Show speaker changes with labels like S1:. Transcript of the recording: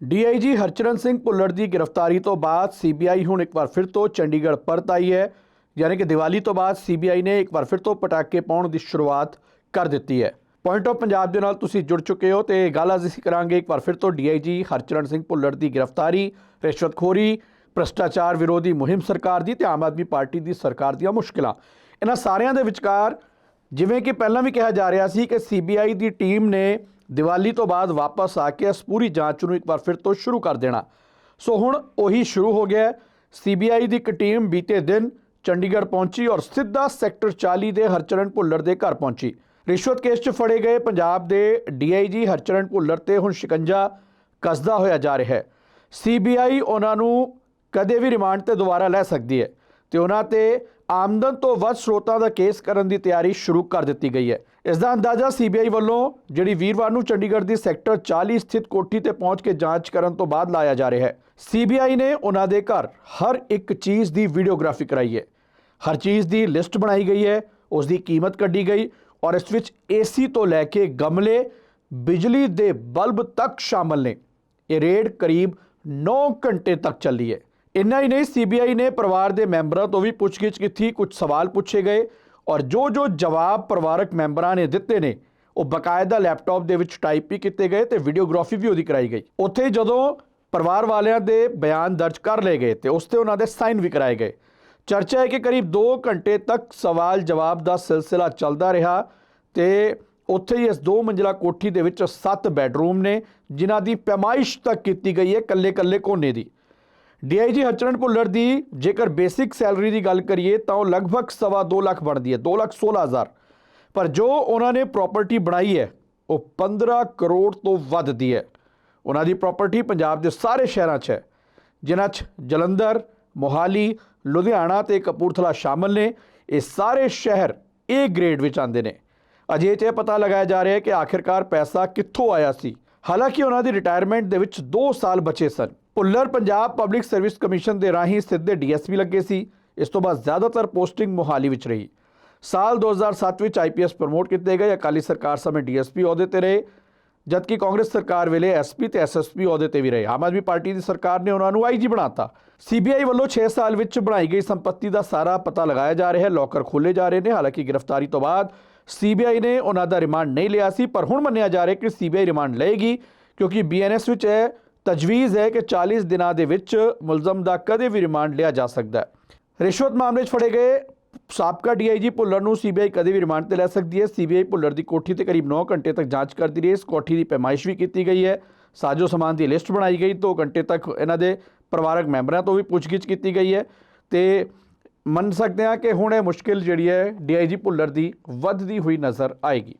S1: DIG Harcharan Singh Bhullar ਦੀ ਗ੍ਰਿਫਤਾਰੀ ਤੋਂ ਬਾਅਦ ਸੀਬੀਆਈ ਹੁਣ ਇੱਕ ਵਾਰ ਫਿਰ ਤੋਂ ਚੰਡੀਗੜ੍ਹ ਪਰਤ ਆਈ ਹੈ, ਯਾਨੀ ਕਿ ਦੀਵਾਲੀ ਤੋਂ ਬਾਅਦ ਸੀਬੀਆਈ ਨੇ ਇੱਕ ਵਾਰ ਫਿਰ ਤੋਂ ਪਟਾਕੇ ਪਾਉਣ ਦੀ ਸ਼ੁਰੂਆਤ ਕਰ ਦਿੱਤੀ ਹੈ। ਪੁਆਇੰਟ ਆਫ ਪੰਜਾਬ ਦੇ ਨਾਲ ਤੁਸੀਂ ਜੁੜ ਚੁੱਕੇ ਹੋ ਤੇ ਗੱਲ ਅੱਜ ਅਸੀਂ ਕਰਾਂਗੇ ਇੱਕ ਵਾਰ ਫਿਰ ਤੋਂ ਡੀਆਈਜੀ ਹਰਚਰਨ ਸਿੰਘ ਭੁੱਲਰ ਦੀ ਗ੍ਰਿਫਤਾਰੀ ਰਿਸ਼ਵਤਖੋਰੀ ਭ੍ਰਸ਼ਟਾਚਾਰ ਵਿਰੋਧੀ ਮੁਹਿੰਮ ਸਰਕਾਰ ਦੀ ਤੇ ਆਮ ਆਦਮੀ ਪਾਰਟੀ ਦੀ ਸਰਕਾਰ ਦੀਆਂ ਮੁਸ਼ਕਲਾਂ। ਇਹਨਾਂ ਸਾਰਿਆਂ ਦੇ ਵਿਚਕਾਰ ਜਿਵੇਂ ਕਿ ਪਹਿਲਾਂ ਵੀ ਕਿਹਾ ਜਾ ਰਿਹਾ ਸੀ ਕਿ ਸੀਬੀਆਈ ਦੀ ਟੀਮ ਨੇ ਦੀਵਾਲੀ ਤੋਂ ਬਾਅਦ ਵਾਪਸ ਆ ਕੇ ਇਸ ਪੂਰੀ ਜਾਂਚ ਨੂੰ ਇੱਕ ਵਾਰ ਫਿਰ ਤੋਂ ਸ਼ੁਰੂ ਕਰ ਦੇਣਾ। ਸੋ ਹੁਣ ਉਹੀ ਸ਼ੁਰੂ ਹੋ ਗਿਆ ਸੀਬੀਆਈ ਦੀ ਇੱਕ ਟੀਮ ਬੀਤੇ ਦਿਨ ਚੰਡੀਗੜ੍ਹ ਪਹੁੰਚੀ ਔਰ ਸਿੱਧਾ ਸੈਕਟਰ 40 ਦੇ ਹਰਚਰਨ ਭੁੱਲਰ ਦੇ ਘਰ ਪਹੁੰਚੀ। ਰਿਸ਼ਵਤ ਕੇਸ 'ਚ ਫੜੇ ਗਏ ਪੰਜਾਬ ਦੇ ਡੀਆਈਜੀ ਹਰਚਰਨ ਭੁੱਲਰ ਤੇ ਹੁਣ ਸ਼ਿਕੰਜਾ ਕਸਦਾ ਹੋਇਆ ਜਾ ਰਿਹਾ ਹੈ। ਸੀਬੀਆਈ ਉਹਨਾਂ ਨੂੰ ਕਦੇ ਵੀ ਰਿਮਾਂਡ ਤੇ ਦੁਬਾਰਾ ਲੈ ਸਕਦੀ ਹੈ ਤੇ ਉਹਨਾਂ ਤੇ ਆਮਦਨ ਤੋਂ ਵੱਧ ਸਰੋਤਾਂ ਦਾ ਕੇਸ ਕਰਨ ਦੀ ਤਿਆਰੀ ਸ਼ੁਰੂ ਕਰ ਦਿੱਤੀ ਗਈ ਹੈ। ਇਸ ਦਾ ਅੰਦਾਜ਼ਾ ਸੀਬੀਆਈ ਵੱਲੋਂ ਜਿਹੜੀ ਵੀਰਵਾਰ ਨੂੰ ਚੰਡੀਗੜ੍ਹ ਦੀ ਸੈਕਟਰ 40 ਸਥਿਤ ਕੋਠੀ ਤੇ ਪਹੁੰਚ ਕੇ ਜਾਂਚ ਕਰਨ ਤੋਂ ਬਾਅਦ ਲਾਇਆ ਜਾ ਰਿਹਾ ਹੈ। ਸੀਬੀਆਈ ਨੇ ਉਹਨਾਂ ਦੇ ਘਰ ਹਰ ਇੱਕ ਚੀਜ਼ ਦੀ ਵੀਡੀਓਗ੍ਰਾਫੀ ਕਰਾਈ ਹੈ। ਹਰ ਚੀਜ਼ ਦੀ ਲਿਸਟ ਬਣਾਈ ਗਈ ਹੈ, ਉਸ ਦੀ ਕੀਮਤ ਕੱਢੀ ਗਈ ਔਰ ਇਸ ਵਿੱਚ ਏਸੀ ਤੋਂ ਲੈ ਕੇ ਗਮਲੇ, ਬਿਜਲੀ ਦੇ ਬਲਬ ਤੱਕ ਸ਼ਾਮਲ ਨੇ। ਇਹ ਰੇਡ ਕਰੀਬ 9 ਘੰਟੇ ਤੱਕ ਚੱਲੀ ਹੈ। ਇੰਨਾ ਹੀ ਨਹੀਂ ਸੀਬੀਆਈ ਨੇ ਪਰਿਵਾਰ ਦੇ ਮੈਂਬਰਾਂ ਤੋਂ ਵੀ ਪੁੱਛਗਿੱਛ ਕੀਤੀ, ਕੁਝ ਸਵਾਲ ਪੁੱਛੇ ਗਏ ਔਰ ਜੋ ਜੋ ਜਵਾਬ ਪਰਿਵਾਰਕ ਮੈਂਬਰਾਂ ਨੇ ਦਿੱਤੇ ਨੇ, ਉਹ ਬਕਾਇਦਾ ਲੈਪਟਾਪ ਦੇ ਵਿੱਚ ਟਾਈਪ ਵੀ ਕੀਤੇ ਗਏ ਤੇ ਵੀਡੀਓਗ੍ਰਾਫੀ ਵੀ ਉਹਦੀ ਕਰਾਈ ਗਈ। ਉੱਥੇ ਜਦੋਂ ਪਰਿਵਾਰ ਵਾਲਿਆਂ ਦੇ ਬਿਆਨ ਦਰਜ ਕਰ ਲਏ ਗਏ ਤੇ ਉਸ ਤੇ ਉਹਨਾਂ ਦੇ ਸਾਈਨ ਵੀ ਕਰਾਏ ਗਏ। ਚਰਚਾ ਹੈ ਕਿ ਕਰੀਬ 2 ਘੰਟੇ ਤੱਕ ਸਵਾਲ ਜਵਾਬ ਦਾ ਸਿਲਸਿਲਾ ਚੱਲਦਾ ਰਿਹਾ ਤੇ ਉੱਥੇ ਹੀ ਇਸ ਦੋ ਮੰਜ਼ਿਲਾ ਕੋਠੀ ਦੇ ਵਿੱਚ 7 ਬੈੱਡਰੂਮ ਨੇ, ਜਿਨ੍ਹਾਂ ਦੀ ਪੈਮਾਇਸ਼ ਤੱਕ ਕੀਤੀ ਗਈ ਹੈ ਕੱਲੇ-ਕੱਲੇ ਕੋਨੇ ਦੀ। ਡੀਆਈਜੀ ਹਰਚਰਨ ਭੁੱਲਰ ਦੀ ਜੇਕਰ ਬੇਸਿਕ ਸੈਲਰੀ ਦੀ ਗੱਲ ਕਰੀਏ ਤਾਂ ਉਹ ਲਗਭਗ ਸਵਾ 2 ਲੱਖ ਬਣਦੀ ਹੈ 2 ਲੱਖ 16 ਹਜ਼ਾਰ। ਪਰ ਜੋ ਉਹਨਾਂ ਨੇ ਪ੍ਰਾਪਰਟੀ ਬਣਾਈ ਹੈ, ਉਹ 15 ਕਰੋੜ ਤੋਂ ਵੱਧ ਦੀ ਹੈ। ਉਹਨਾਂ ਦੀ ਪ੍ਰਾਪਰਟੀ ਪੰਜਾਬ ਦੇ ਸਾਰੇ ਸ਼ਹਿਰਾਂ 'ਚ ਹੈ, ਜਿਨ੍ਹਾਂ 'ਚ ਜਲੰਧਰ, ਮੋਹਾਲੀ, ਲੁਧਿਆਣਾ ਤੇ ਕਪੂਰਥਲਾ ਸ਼ਾਮਲ ਨੇ। ਇਹ ਸਾਰੇ ਸ਼ਹਿਰ ਏ ਗ੍ਰੇਡ ਵਿੱਚ ਆਉਂਦੇ ਨੇ। ਅਜੇ ਤੇ ਪਤਾ ਲਗਾਇਆ ਜਾ ਰਿਹਾ ਹੈ ਕਿ ਆਖਿਰਕਾਰ ਪੈਸਾ ਕਿੱਥੋਂ ਆਇਆ ਸੀ? ਹਾਲਾਂਕਿ ਉਹਨਾਂ ਦੀ ਰਿਟਾਇਰਮੈਂਟ ਦੇ ਵਿੱਚ 2 ਸਾਲ ਬਚੇ ਸਨ। Bhullar Punjab public service commission ਦੇ ਰਾਹੀਂ ਸਿੱਧੇ ਡੀਐਸਪੀ ਲੱਗੇ ਸੀ। ਇਸ ਤੋਂ ਬਾਅਦ ਜ਼ਿਆਦਾਤਰ ਪੋਸਟਿੰਗ ਮੋਹਾਲੀ ਵਿੱਚ ਰਹੀ। ਸਾਲ 2007 ਵਿੱਚ ਆਈਪੀਐਸ ਪ੍ਰਮੋਟ ਕੀਤੇ ਗਏ। ਅਕਾਲੀ ਸਰਕਾਰ ਸਮੇਂ ਡੀਐਸਪੀ ਅਹੁਦੇ ਤੇ ਰਹੇ, ਜਦਕਿ ਕਾਂਗਰਸ ਸਰਕਾਰ ਵੇਲੇ ਐਸਪੀ ਤੇ ਐਸਐਸਪੀ ਅਹੁਦੇ ਤੇ ਵੀ ਰਹੇ। ਆਮ ਆਦਮੀ ਪਾਰਟੀ ਦੀ ਸਰਕਾਰ ਨੇ ਉਹਨਾਂ ਨੂੰ ਆਈਜੀ ਬਣਾਤਾ। ਸੀਬੀਆਈ ਵੱਲੋਂ 6 ਸਾਲ ਵਿੱਚ ਬਣਾਈ ਗਈ ਸੰਪਤੀ ਦਾ ਸਾਰਾ ਪਤਾ ਲਗਾਇਆ ਜਾ ਰਿਹਾ ਹੈ। ਲੋਕਰ ਖੋਲੇ ਜਾ ਰਹੇ ਨੇ। ਹਾਲਾਂਕਿ ਗ੍ਰਿਫਤਾਰੀ ਤੋਂ ਬਾਅਦ ਸੀਬੀਆਈ ਨੇ ਉਹਨਾਂ ਦਾ ਰਿਮਾਂਡ ਨਹੀਂ ਲਿਆ ਸੀ, ਪਰ ਹੁਣ ਮੰਨਿਆ ਜਾ ਰਿਹਾ ਕਿ ਸੀਬੀਆਈ ਰਿਮਾਂਡ ਲਏਗੀ, ਕਿਉਂਕਿ ਬੀਐਨਐਸ ਵਿੱਚ ਇਹ ਤਜਵੀਜ਼ ਹੈ ਕਿ 40 ਦਿਨਾਂ ਦੇ ਵਿੱਚ ਮੁਲਜ਼ਮ ਦਾ ਕਦੇ ਵੀ ਰਿਮਾਂਡ ਲਿਆ ਜਾ ਸਕਦਾ ਹੈ। ਰਿਸ਼ਵਤ ਮਾਮਲੇ 'ਚ ਫੜੇ ਗਏ ਸਾਬਕਾ ਡੀਆਈਜੀ ਭੁੱਲਰ ਨੂੰ ਸੀਬੀਆਈ ਕਦੇ ਵੀ ਰਿਮਾਂਡ ਤੇ ਲੈ ਸਕਦੀ ਹੈ। ਸੀਬੀਆਈ ਭੁੱਲਰ ਦੀ ਕੋਠੀ ਤੇ ਕਰੀਬ 9 ਘੰਟੇ ਤੱਕ ਜਾਂਚ ਕਰਦੀ ਰਹੀ। ਇਸ ਕੋਠੀ ਦੀ ਪੈਮਾਇਸ਼ ਵੀ ਕੀਤੀ ਗਈ ਹੈ। ਸਾਜੋ ਸਮਾਨ ਦੀ ਲਿਸਟ ਬਣਾਈ ਗਈ। 2 ਘੰਟੇ ਤੱਕ ਇਹਨਾਂ ਦੇ ਪਰਿਵਾਰਕ ਮੈਂਬਰਾਂ ਤੋਂ ਵੀ ਪੁੱਛਗਿੱਛ ਕੀਤੀ ਗਈ ਹੈ ਤੇ ਮੰਨ ਸਕਦੇ ਹਾਂ ਕਿ ਹੁਣ ਇਹ ਮੁਸ਼ਕਿਲ ਜਿਹੜੀ ਹੈ ਡੀਆਈਜੀ ਭੁੱਲਰ ਦੀ ਵੱਧਦੀ ਹੋਈ ਨਜ਼ਰ ਆਏਗੀ।